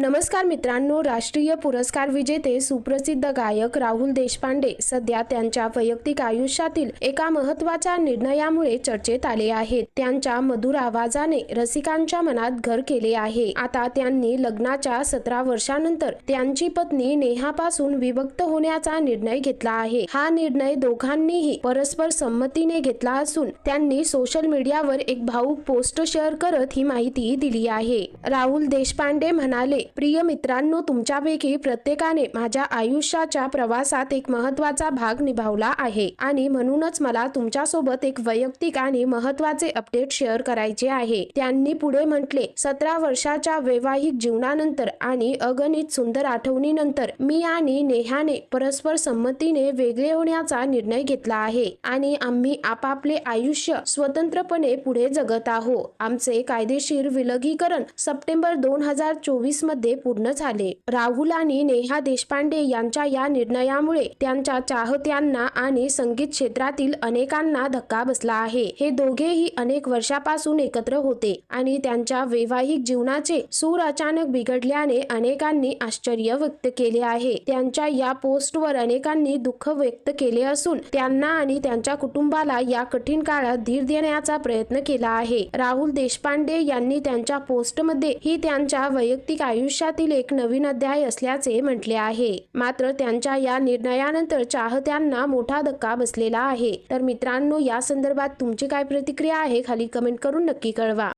नमस्कार मित्रांनो राष्ट्रीय पुरस्कार विजेते सुप्रसिद्ध गायक राहुल देशपांडे सध्या त्यांच्या वैयक्तिक आयुष्यातील एका महत्त्वाच्या निर्णयामुळे चर्चेत आले आहेत. त्यांच्या मधुर आवाजाने रसिकांच्या मनात घर केले आहे. आता त्यांनी लग्नाच्या सतरा वर्षानंतर त्यांची पत्नी नेहापासून विभक्त होण्याचा निर्णय घेतला आहे. हा निर्णय दोघांनीही परस्पर संमतीने घेतला असून त्यांनी सोशल मीडियावर एक भाऊक पोस्ट शेअर करत ही माहिती दिली आहे. राहुल देशपांडे म्हणाले प्रिय मित्रांनो तुमच्यापैकी प्रत्येकाने माझ्या आयुष्याच्या प्रवासात एक महत्त्वाचा भाग निभावला आहे. आणि म्हणूनच मला तुमच्यासोबत एक वैयक्तिक आणि महत्त्वाचे अपडेट शेअर करायचे आहे. त्यांनी पुढे म्हटले सतरा वर्षाच्या वैवाहिक जीवनानंतर आणि अगणित सुंदर आठवणीनंतर मी आणि नेहाने परस्पर संमतीने वेगळे होण्याचा निर्णय घेतला आहे. आणि आम्ही आपापले आयुष्य स्वतंत्रपणे पुढे जगत आहोत. आमचे कायदेशीर विलगीकरण सप्टेंबर दोन हजार चोवीसमध्ये पूर्ण झाले. राहुल आणि नेहा देशपांडे यांच्या या निर्णयामुळे त्यांच्या चाहत्यांना आणि संगीत क्षेत्रातील अनेकांना धक्का बसला आहे. हे दोघेही अनेक वर्षापासून एकत्र होते आणि त्यांच्या वैवाहिक जीवनाचे सूर अचानक बिघडल्याने अनेकांनी आश्चर्य व्यक्त केले आहे. त्यांच्या या पोस्टवर अनेकांनी दुःख व्यक्त केले असून त्यांना आणि त्यांच्या कुटुंबाला या कठीण काळात धीर देण्याचा प्रयत्न केला आहे. राहुल देशपांडे यांनी त्यांच्या पोस्टमध्ये ही त्यांच्या वैयक्तिक आयुष्य आयुष्यातील एक नवीन अध्याय असल्याचे म्हटले आहे. मात्र त्यांच्या या निर्णयानंतर चाहत्यांना मोठा धक्का बसलेला आहे. तर मित्रांनो या संदर्भात तुमची काय प्रतिक्रिया आहे खाली कमेंट करून नक्की कळवा.